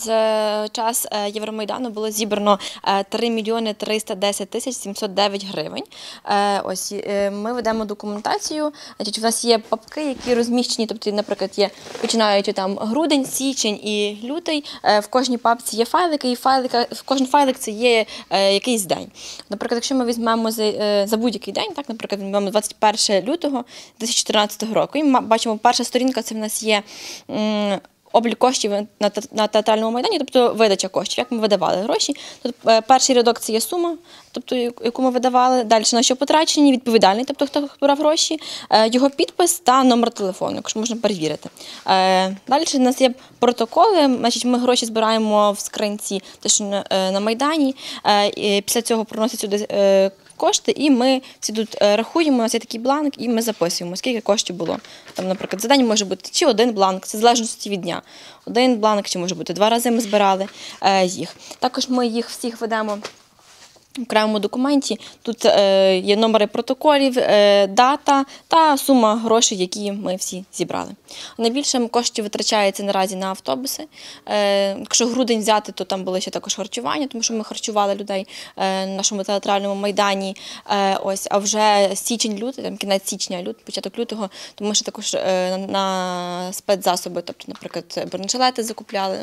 за час е, Євромайдану було зібрано е, 3 мільйони 310 тисяч 709 гривень. Е, Ось е, ми ведемо документацію. Значить, у нас є папки, які розміщені, тобто, наприклад, є починаючи там грудень, січень і лютий. Е, В кожній папці є файлики, і файлика, в кожен файлик це є е, якийсь день. Наприклад, якщо ми візьмемо за, е, за будь-який день, так, наприклад, візьмемо 21 лютого 2014 року, і ми бачимо, перша сторінка це в нас є. Облік коштів на, на театральному майдані, тобто видача коштів, як ми видавали гроші. Тут е, перший рядок це є сума, тобто яку ми видавали. Далі на що потрачені, відповідальний, тобто хто брав гроші, е, його підпис та номер телефону, якщо можна перевірити. Е, Далі у нас є протоколи. Значить, ми гроші збираємо в скринці, те, що на, майдані. Після цього приносять сюди. Кошти, і ми всі тут е, рахуємо, у нас є такий бланк, і ми записуємо, скільки коштів було. Там, наприклад, за день може бути чи один бланк, це в залежності від дня. Один бланк, чи може бути два рази ми збирали е, їх. Також ми їх всіх ведемо. В окремому документі тут е, є номери протоколів, е, дата та сума грошей, які ми всі зібрали. Найбільше коштів витрачається наразі на автобуси. Е, якщо грудень взяти, то там були ще також харчування, тому що ми харчували людей на нашому театральному майдані. Ось, а вже січень, лютий, там кінець січня, лют, початок лютого, тому що також е, на спецзасоби, тобто, наприклад, бронежилети закупляли.